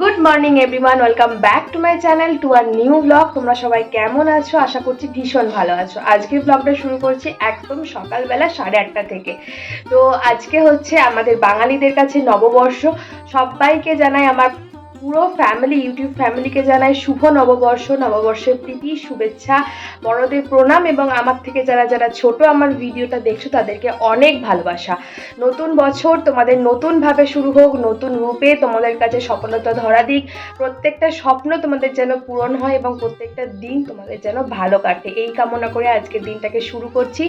Good morning everyone welcome back to my channel to our new vlog তোমরা সবাই কেমন আছো? আশা করছি ভীষণ ভালো আছো। আজকের ব্লগটা শুরু করছি একদম সকালবেলা সাড়ে আটটা থেকে। তো আজকে হচ্ছে আমাদের বাঙালিদের কাছে নববর্ষ। সবাইকে জানাই আমার পুরো ফ্যামিলি ইউটিউব ফ্যামিলিকে জানাই শুভ নববর্ষ, নববর্ষের প্রীতি, শুভেচ্ছা, বড়দের প্রণাম এবং আমার থেকে যারা যারা ছোট আমার ভিডিওটা দেখছ তাদেরকে অনেক ভালোবাসা। নতুন বছর তোমাদের নতুনভাবে শুরু হোক, নতুন রূপে তোমাদের কাছে সফলতা ধরা দিক। প্রত্যেকটা স্বপ্ন তোমাদের যেন পূরণ হয় এবং প্রত্যেকটা দিন তোমাদের যেন ভালো কাটে। এই কামনা করে আজকের দিনটাকে শুরু করছি।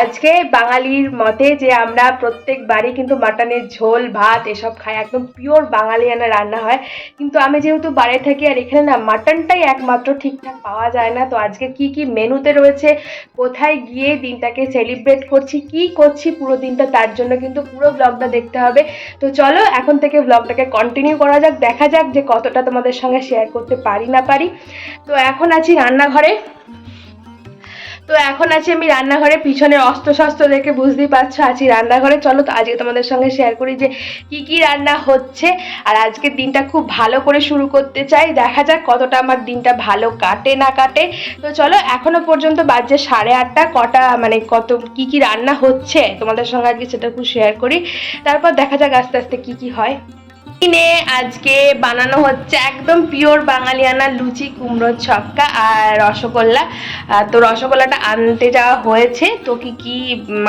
আজকে বাঙালির মতে যে আমরা প্রত্যেক বাড়ি কিন্তু মাটনের ঝোল, ভাত এসব খাই। একদম পিওর বাঙালিয়ানা রান্না হয়। কিন্তু আমি যেহেতু বাইরে থাকি আর এখানে না মাটনটাই একমাত্র ঠিকঠাক পাওয়া যায় না, তো আজকে কি কি মেনুতে রয়েছে, কোথায় গিয়ে দিনটাকে সেলিব্রেট করছি, কি করছি পুরো দিনটা তার জন্য কিন্তু পুরো ব্লগটা দেখতে হবে। তো চলো এখন থেকে ব্লগটাকে কন্টিনিউ করা যাক, দেখা যাক যে কতটা তোমাদের সঙ্গে শেয়ার করতে পারি না পারি। তো এখন আছি রান্নাঘরে। তো এখন আছি আমি রান্নাঘরে, পিছনে অস্ত্র শস্ত্র দেখে বুঝতেই পারছ আছি রান্নাঘরে। চলো তো আজকে তোমাদের সঙ্গে শেয়ার করি যে কি কি রান্না হচ্ছে। আর আজকের দিনটা খুব ভালো করে শুরু করতে চাই। দেখা যাক কতটা আমার দিনটা ভালো কাটে না কাটে। তো চলো, এখনও পর্যন্ত বাজে সাড়ে আটটা। কটা মানে কত, কি কি রান্না হচ্ছে? তোমাদের সঙ্গে আজকে সেটা খুব শেয়ার করি। তারপর দেখা যাক আস্তে আস্তে কি কি হয়। দিনে আজকে বানানো হচ্ছে একদম পিওর বাঙালিয়ানা লুচি কুমড়োর ছক্কা আর রসগোল্লা। তো রসগোল্লাটা আনতে যাওয়া হয়েছে। তো কি কি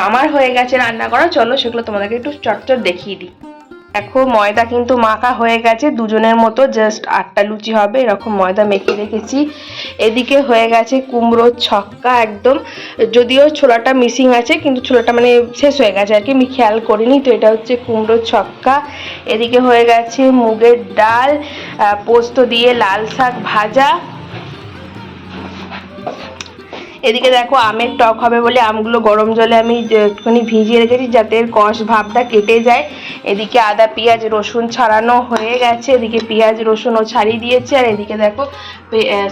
আমার হয়ে গেছে রান্না করা। চলো সেগুলো তোমাদেরকে একটু চটচট দেখিয়ে দিই। দেখো, ময়দা কিন্তু মাখা হয়ে গেছে, দুজনের মতো জাস্ট আটটা লুচি হবে, এরকম ময়দা মেখে রেখেছি। এদিকে হয়ে গেছে কুমড়োর ছক্কা একদম। যদিও ছোলাটা মিসিং আছে, কিন্তু ছোলাটা মানে শেষ হয়ে গেছে, আর কি আমি খেয়াল করিনি, তো এটা হচ্ছে কুমড়োর ছক্কা। এদিকে হয়ে গেছে মুগের ডাল পোস্ত দিয়ে লাল শাক ভাজা। এদিকে দেখো আমের টক হবে বলে আমগুলো গরম জলে আমি একটুখানি ভিজিয়ে রেখেছি যাতে এর কষ ভাবটা কেটে যায়। এদিকে আদা, পেঁয়াজ, রসুন ছাড়ানো হয়ে গেছে। এদিকে পেঁয়াজ, রসুনও ছাড়িয়ে দিয়েছে। আর এদিকে দেখো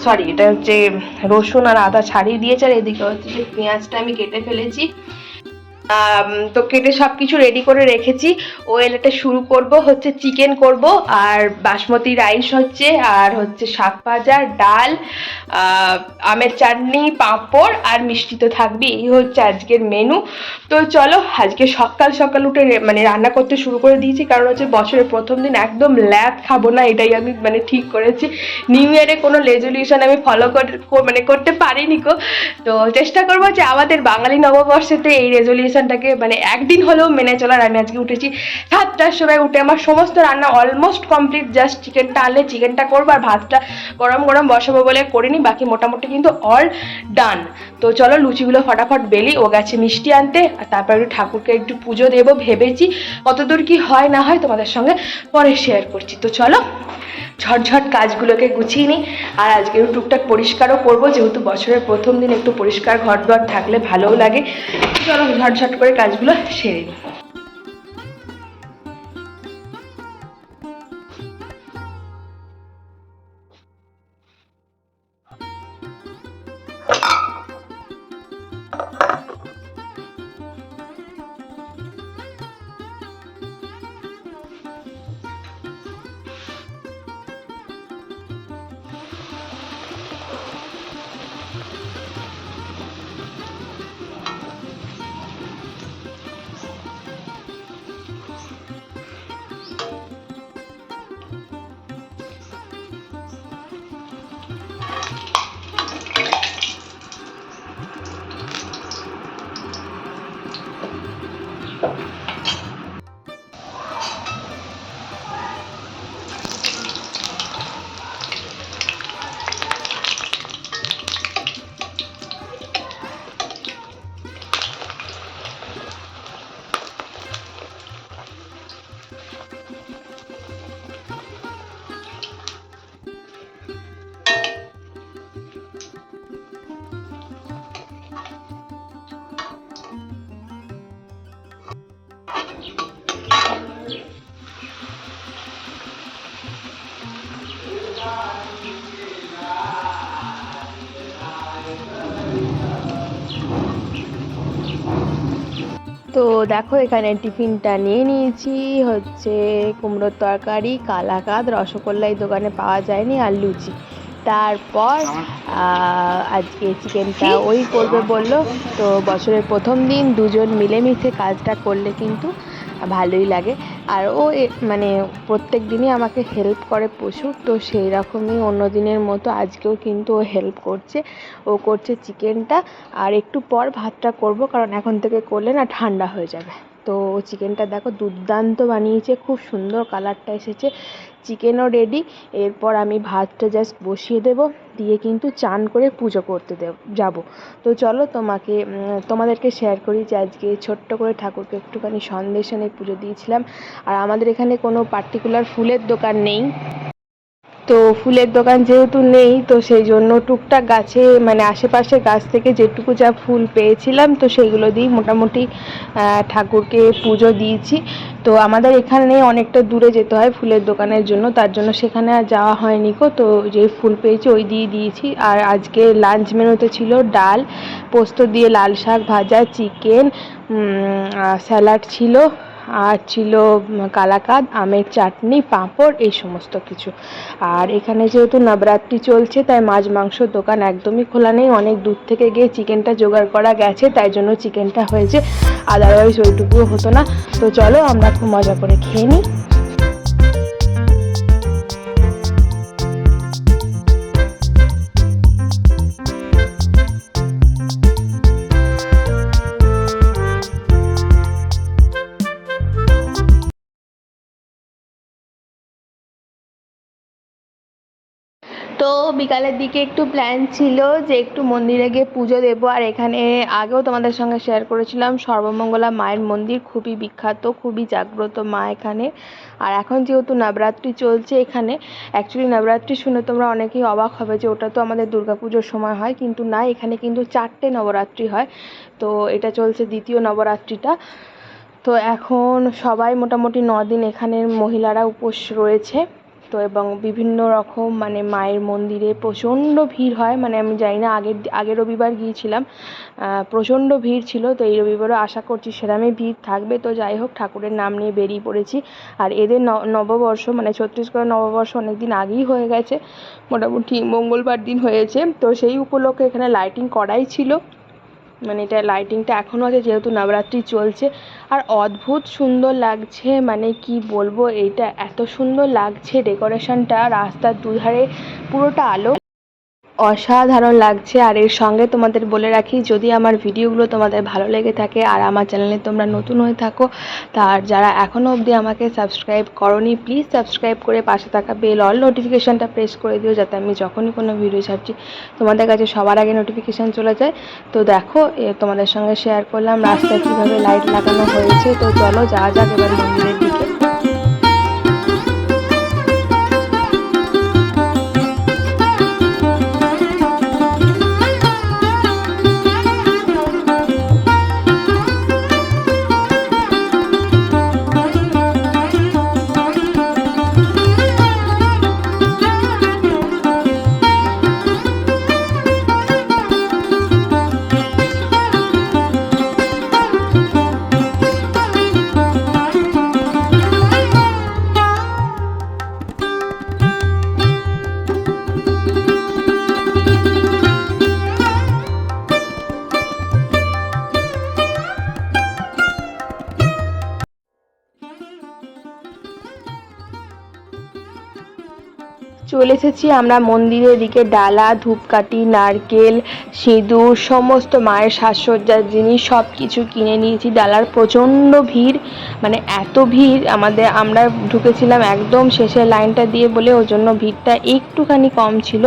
সরি এটা হচ্ছে রসুন আর আদা ছাড়িয়ে দিয়েছে। আর এদিকে হচ্ছে পেঁয়াজটা আমি কেটে ফেলেছি। তো কেটে সব কিছু রেডি করে রেখেছি। ওয়েলটা শুরু করব, হচ্ছে চিকেন করব, আর বাসমতি রাইস হচ্ছে, আর হচ্ছে শাক ভাজা, ডাল আমের চাটনি, পাঁপড়, আর মিষ্টি তো থাকবে, এই হচ্ছে আজকের মেনু তো চলো, আজকে সকাল সকাল উঠে মানে রান্না করতে শুরু করে দিয়েছি, কারণ হচ্ছে বছরের প্রথম দিন একদম ল্যাদ খাব না, এটাই আমি মানে ঠিক করেছি। নিউ ইয়ারে কোনো রেজলিউশন আমি ফলো মানে করতে পারিনি কো তো চেষ্টা করব যে আমাদের বাঙালি নববর্ষেতে এই রেজলিউশনটাকে মানে একদিন হলেও মেনে চলার আমি আজকে উঠেছি। সাতটার সময় উঠে আমার সমস্ত রান্না অলমোস্ট কমপ্লিট জাস্ট চিকেনটা আনলে চিকেনটা করব আর ভাতটা গরম গরম বসাবো বলে করিনি, বাকি মোটামুটি কিন্তু অল ডান তো চলো লুচিগুলো ফটাফট বেলি, ও গেছে মিষ্টি আনতে, আর তারপর একটু ঠাকুরকে একটু পুজো দেবো ভেবেছি। কতদূর কি হয় না হয় তোমাদের সঙ্গে পরে শেয়ার করছি। তো চলো। ঝটঝট কাজগুলোকে গুছিয়ে নিই। আর আজকে একটু টুকটাক পরিষ্কারও করব, যেহেতু বছরের প্রথম দিন একটু পরিষ্কার ঘর দর থাকলে ভালোও লাগে। চলো ঝটঝট করে কাজগুলো সেরে নিই। তো দেখো এখানে টিফিনটা নিয়ে নিয়েছি। হচ্ছে কুমড়োর তরকারি কালাকাদ রসগোল্লা এই দোকানে পাওয়া যায়নি আর লুচি। তারপর আজকে চিকেনটা ওই করবে বলল। তো বছরের প্রথম দিন দুজন মিলেমিশে কাজটা করলে কিন্তু ভালোই লাগে। আর ও মানে প্রত্যেক দিনই আমাকে হেল্প করে প্রচুর তো সেই রকমই অন্য দিনের মতো আজকেও কিন্তু ও হেল্প করছে। ও করছে চিকেনটা, আর একটু পর ভাতটা করব, কারণ এখন থেকে করলে না ঠান্ডা হয়ে যাবে। তো চিকেনটা দেখো দুর্দান্ত বানিয়েছে, খুব সুন্দর কালারটা এসেছে। চিকেনও রেডি এরপর আমি ভাতটা জাস্ট বসিয়ে দেব, দিয়ে কিন্তু চান করে পুজো করতে দেব, যাব। তো চলো তোমাকে তোমাদেরকে শেয়ার করি যে আজকে ছোট্ট করে ঠাকুরকে একটুখানি সন্দেশ এনে পুজো দিয়েছিলাম। আর আমাদের এখানে কোনো পার্টিকুলার ফুলের দোকান নেই। তো ফুলের দোকান যেহেতু নেই, তো সেই জন্য টুকটাক গাছে মানে আশেপাশে গাছ থেকে যেটুকু যা ফুল পেয়েছিলাম, তো সেইগুলো দিয়েই মোটামুটি ঠাকুরকে পুজো দিয়েছি। তো আমাদের এখানে অনেকটা দূরে যেতে হয় ফুলের দোকানের জন্য, তার জন্য সেখানে আর যাওয়া হয়নি কো তো যে ফুল পেয়েছি ওই দিয়ে দিয়েছি। আর আজকে লাঞ্চ মেনুতে ছিল ডাল, পোস্ত দিয়ে লাল শাক ভাজা, চিকেন স্যালাড ছিল। আর ছিল কালাকাঁদ, আমের চাটনি, পাঁপড়, এই সমস্ত কিছু। আর এখানে যেহেতু নবরাত্রি চলছে, তাই মাছ মাংসর দোকান একদমই খোলা নেই। অনেক দূর থেকে গিয়ে চিকেনটা জোগাড় করা গেছে, তাই জন্য চিকেনটা হয়েছে। আদারওয়াইজ ওইটুকুও হতো না। তো চলো আমরা খুব মজা করে খেয়ে নিই। তো বিকালের দিকে একটু প্ল্যান ছিল যে একটু মন্দিরে গিয়ে পুজো দেবো, আর এখানে আগেও তোমাদের সঙ্গে শেয়ার করেছিলাম, সর্বমঙ্গলা মায়ের মন্দির খুবই বিখ্যাত, খুবই জাগ্রত মা এখানে। আর এখন যেহেতু নবরাত্রি চলছে এখানে অ্যাকচুয়ালি নবরাত্রি শুনে তোমরা অনেকেই অবাক হবে যে ওটা তো আমাদের দুর্গাপুজোর সময় হয়, কিন্তু না, এখানে কিন্তু চারটে নবরাত্রি হয়। তো এটা চলছে দ্বিতীয় নবরাত্রিটা। তো এখন সবাই মোটামুটি দিন এখানের মহিলারা উপোস রয়েছে। তো এবং বিভিন্ন রকম মানে মায়ের মন্দিরে প্রচণ্ড ভিড় হয়। মানে আমি জানি না, আগের আগের রবিবার গিয়েছিলাম। প্রচণ্ড ভিড় ছিল, তো এই রবিবারও আশা করছি সেরমই ভিড় থাকবে। তো যাই হোক, ঠাকুরের নাম নিয়ে বেরিয়ে পড়েছি। আর এদের নববর্ষ মানে ছত্তিশগড়ের নববর্ষ অনেক দিন আগেই হয়ে গেছে। মোটামুটি মঙ্গলবার দিন হয়েছে। তো সেই উপলক্ষে এখানে লাইটিং করাই ছিল। মানে এটা লাইটিংটা এখনও আছে, যেহেতু নবরাত্রি চলছে। আর অদ্ভুত সুন্দর লাগছে মানে কি বলব, এইটা এত সুন্দর লাগছে ডেকোরেশনটা রাস্তার দুধারে পুরোটা আলো। অসাধারণ লাগছে। আর এর সঙ্গে তোমাদের বলে রাখি, যদি আমার ভিডিওগুলো তোমাদের ভালো লেগে থাকে আর আমার চ্যানেলে তোমরা নতুন হয়ে থাকো তার যারা এখনও অবধি আমাকে সাবস্ক্রাইব করনি প্লিজ সাবস্ক্রাইব করে পাশে থাকা বেল অল নোটিফিকেশানটা প্রেস করে দিও, যাতে আমি যখনই কোনো ভিডিও ছাড়ছি, তোমাদের কাছে সবার আগে নোটিফিকেশান চলে যায়। তো দেখো তোমাদের সঙ্গে শেয়ার করলাম, রাস্তায় কীভাবে লাইট লাগানো হয়েছে। তো চলো যা যাক এবার মন্দিরের চলে এসেছি আমরা মন্দিরের দিকে ডালা, ধূপকাঠি, নারকেল, সিঁদুর, সমস্ত মায়ের সাজসজ্জার জিনিস সব কিছু কিনে নিয়েছি, ডালার প্রচণ্ড ভিড় মানে এত ভিড়, আমাদের, আমরা ঢুকেছিলাম একদম শেষের লাইনটা দিয়ে বলে ওর জন্য ভিড়টা একটুখানি কম ছিল।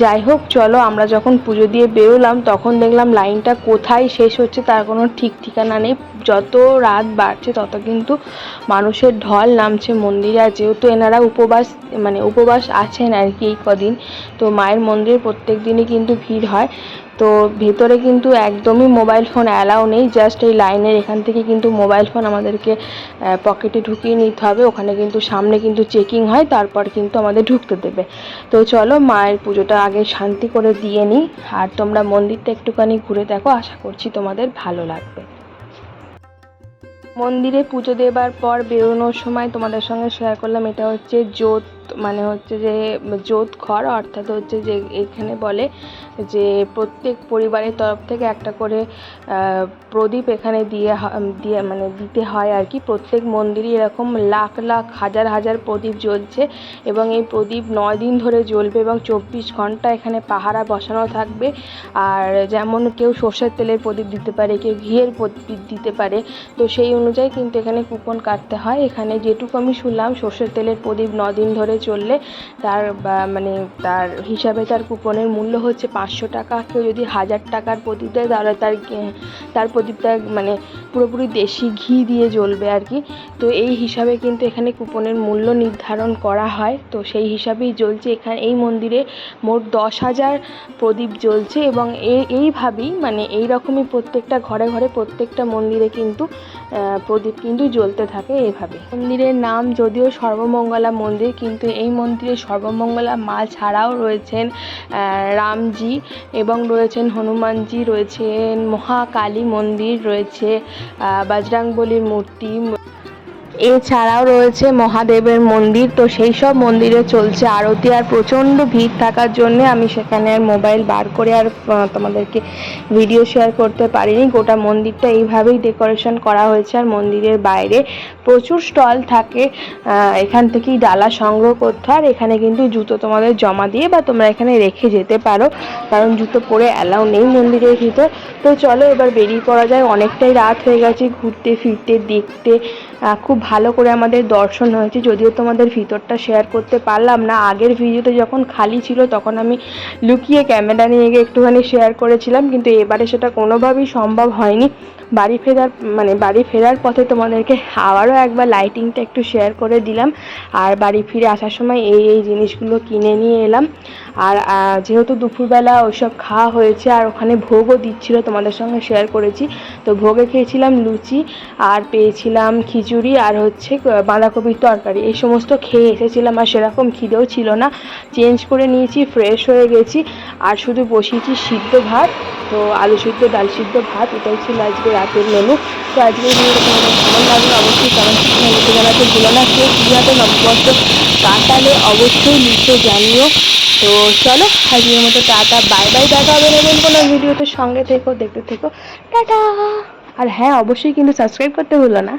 যাই হোক, চলো, আমরা যখন পুজো দিয়ে বেরোলাম, তখন দেখলাম লাইনটা কোথায় শেষ হচ্ছে তার কোনো ঠিক ঠিকানা নেই। যত রাত বাড়ছে, তত কিন্তু মানুষের ঢল নামছে মন্দিরে, আর যেহেতু এনারা উপবাস মানে উপবাস আছেন আর কি এই কদিন। তো মায়ের মন্দিরে প্রত্যেক দিনই কিন্তু ভিড় হয়। তো ভেতরে কিন্তু একদমই মোবাইল ফোন অ্যালাউ নেই। জাস্ট এই লাইনের এখান থেকে কিন্তু মোবাইল ফোন আমাদেরকে পকেটে ঢুকিয়ে নিতে হবে। ওখানে কিন্তু সামনে কিন্তু চেকিং হয়, তারপর কিন্তু আমাদের ঢুকতে দেবে। তো চলো মায়ের পুজোটা আগে শান্তি করে দিয়ে নিই। আর তোমরা মন্দিরটা একটুখানি ঘুরে দেখো। আশা করছি তোমাদের ভালো লাগবে। মন্দিরে পুজো দেবার পর বেরোনোর সময় তোমাদের সঙ্গে শেয়ার করলাম। এটা হচ্ছে জোত মানে হচ্ছে যে জোত ঘর, অর্থাৎ হচ্ছে যে এখানে বলে যে প্রত্যেক পরিবারের তরফ থেকে একটা করে প্রদীপ এখানে দিয়ে দিয়ে মানে দিতে হয় আর কি। প্রত্যেক মন্দিরে এরকম লাখ লাখ, হাজার হাজার প্রদীপ জ্বলছে এবং এই প্রদীপ নয় দিন ধরে জ্বলবে এবং চব্বিশ ঘণ্টা এখানে পাহারা বসানো থাকবে। আর যেমন কেউ সর্ষের তেলের প্রদীপ দিতে পারে, কেউ ঘিয়ের প্রদীপ দিতে পারে, তো সেই অনুযায়ী কিন্তু এখানে কুপন কাটতে হয়। এখানে যেটুকু আমি শুনলাম, সর্ষের তেলের প্রদীপ দিন ধরে চললে তার মানে তার হিসাবে তার কুপনের মূল্য হচ্ছে পাঁচশো টাকা। কেউ যদি হাজার টাকার প্রদীপ দেয় তাহলে তার তার প্রদীপটা মানে পুরোপুরি দেশি ঘি দিয়ে জ্বলবে আর কি। তো এই হিসাবে কিন্তু এখানে কুপনের মূল্য নির্ধারণ করা হয়। তো সেই হিসাবেই জ্বলছে এখানে, এই মন্দিরে মোট দশ হাজার প্রদীপ জ্বলছে এবং এই এইভাবেই মানে এই রকমই প্রত্যেকটা ঘরে ঘরে প্রত্যেকটা মন্দিরে কিন্তু প্রদীপ কিন্তু জ্বলতে থাকে এইভাবে মন্দিরের নাম যদিও সর্বমঙ্গলা মন্দির, কিন্তু এই মন্দিরে সর্বমঙ্গলা মা ছাড়াও রয়েছেন রামজি এবং রয়েছেন হনুমানজি, রয়েছেন মহাকালী মন্দির, রয়েছে বজরংবলির মূর্তি এছাড়াও রয়েছে মহাদেবের মন্দির। তো সেই সব মন্দিরে চলছে আরতি আর প্রচণ্ড ভিড় থাকার জন্য আমি সেখানে আর মোবাইল বার করে আর তোমাদেরকে ভিডিও শেয়ার করতে পারিনি। গোটা মন্দিরটা এইভাবেই ডেকোরেশন করা হয়েছে আর মন্দিরের বাইরে প্রচুর স্টল থাকে। এখান থেকেই ডালা সংগ্রহ করতে হয়। আর এখানে কিন্তু জুতো তোমাদের জমা দিয়ে বা তোমরা এখানে রেখে যেতে পারো। কারণ জুতো পরে অ্যালাউ নেই মন্দিরের ভিতর। তো চলো এবার বেরিয়ে পড়া যায় অনেকটাই রাত হয়ে গেছে ঘুরতে, ফিরতে, দেখতে। খুব ভালো করে আমাদের দর্শন হয়েছে। যদিও তোমাদের ভিতরটা শেয়ার করতে পারলাম না। আগের ভিডিওতে যখন খালি ছিল, তখন আমি লুকিয়ে ক্যামেরা নিয়ে গিয়ে একটুখানি শেয়ার করেছিলাম। কিন্তু এবারে সেটা কোনোভাবেই সম্ভব হয়নি। বাড়ি ফেরার মানে বাড়ি ফেরার পথে তোমাদেরকে আবারও একবার লাইটিংটা একটু শেয়ার করে দিলাম। আর বাড়ি ফিরে আসার সময় এই এই জিনিসগুলো কিনে নিয়ে এলাম। আর যেহেতু দুপুরবেলা ওইসব খাওয়া হয়েছে, আর ওখানে ভোগও দিচ্ছিল, তোমাদের সঙ্গে শেয়ার করেছি। তো ভোগে খেয়েছিলাম লুচি, আর পেয়েছিলাম খিচুড়ি, আর হচ্ছে বাঁধাকপির তরকারি। এই সমস্ত খেয়ে এসেছিলাম, আর সেরকম খিদেও ছিল না। চেঞ্জ করে নিয়েছি ফ্রেশ হয়ে গেছি। আর শুধু বসিয়েছি সিদ্ধ ভাত, তো আলু সিদ্ধ, ডাল সিদ্ধ ভাত, এটাই ছিল আজকে রাতের মেনু। তো আজকে কেমন লাগল? অবশ্যই কমেন্ট সেকশনে লিখে জানাতে ভুলো না। কেউ কীভাবে নববর্ষ কাটালে অবশ্যই লিখে জানিও। তো চলো, আজকের মতো টাটা, বাই বাই। দেখা হবে নেবেন কোনো ভিডিওতে। সঙ্গে থেকো, দেখতে থেকো। টাটা! আর হ্যাঁ অবশ্যই কিন্তু সাবস্ক্রাইব করতে ভুলো না।